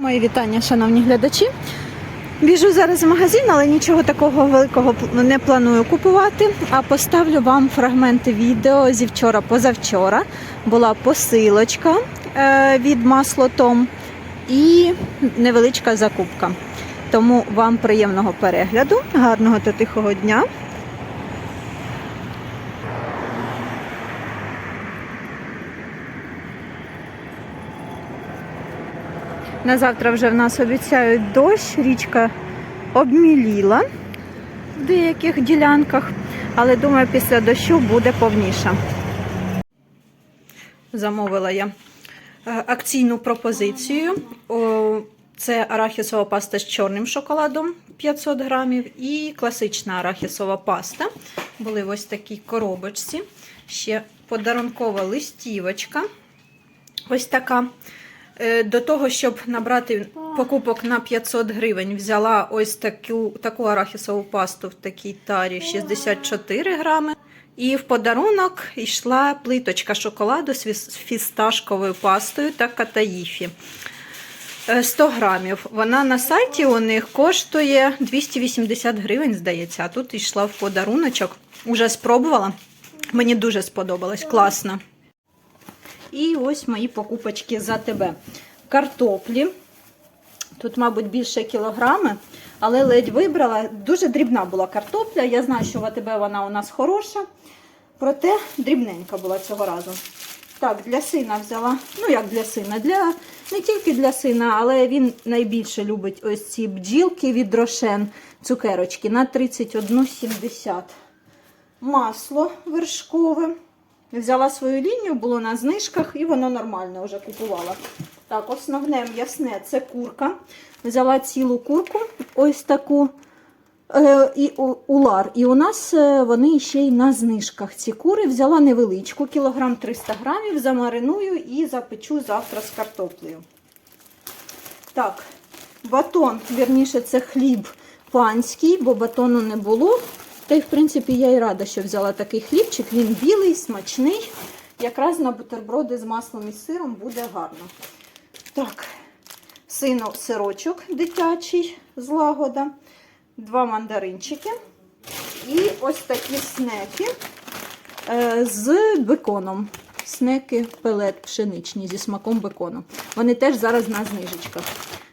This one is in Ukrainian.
Мої вітання, шановні глядачі. Біжу зараз в магазин, але нічого такого великого не планую купувати. А поставлю вам фрагменти відео зі вчора позавчора. Була посилочка е, від масло Том і невеличка закупка. Тому вам приємного перегляду, гарного та тихого дня. На завтра вже в нас обіцяють дощ, річка обміліла в деяких ділянках, але думаю, після дощу буде повніша. Замовила я е, акційну пропозицію. Це арахісова паста з чорним шоколадом 500 грамів і класична арахісова паста. Були ось такій коробочці. Ще подарункова листівочка. Ось така. Е, До того, щоб набрати покупок на 500 гривень, взяла ось таку, таку арахісову пасту в такій тарі 64 грами. І в подарунок йшла плиточка шоколаду з фісташковою пастою та катаїфі. Е, 100 грамів. Вона на сайті у них коштує 280 гривень, здається. А тут йшла в подаруночок. Уже спробувала. Мені дуже сподобалось. Класно. І ось мої покупочки за тебе. Картоплі. Тут, мабуть, більше кілограми, але ледь вибрала. Дуже дрібна була картопля. Я знаю, що в АТБ вона у нас хороша. Проте дрібненька була цього разу. Так, для сина взяла. Ну, як для сина, для не тільки для сина, але він найбільше любить ось ці бджілки від рошен, цукерочки на 31,70. Масло вершкове. Взяла свою лінію, було на знижках, і воно нормально вже купувала. Так, основне м'ясне це курка. Взяла цілу курку, ось таку е, і улар. І у нас е, вони ще й на знижках. Ці кури взяла невеличку, кілограм 300 грамів, замариную і запечу завтра з картоплею. Так, батон, вірніше, це хліб панський, бо батону не було. Та й, в принципі, я і рада, що взяла такий хлібчик. Він білий, смачний. Якраз на бутерброди з маслом і сиром буде гарно. Так, сину сирочок дитячий з лагода, два мандаринчики. І ось такі снеки е, з беконом. Снеки пелет пшеничні зі смаком бекону. Вони теж зараз на знижечках.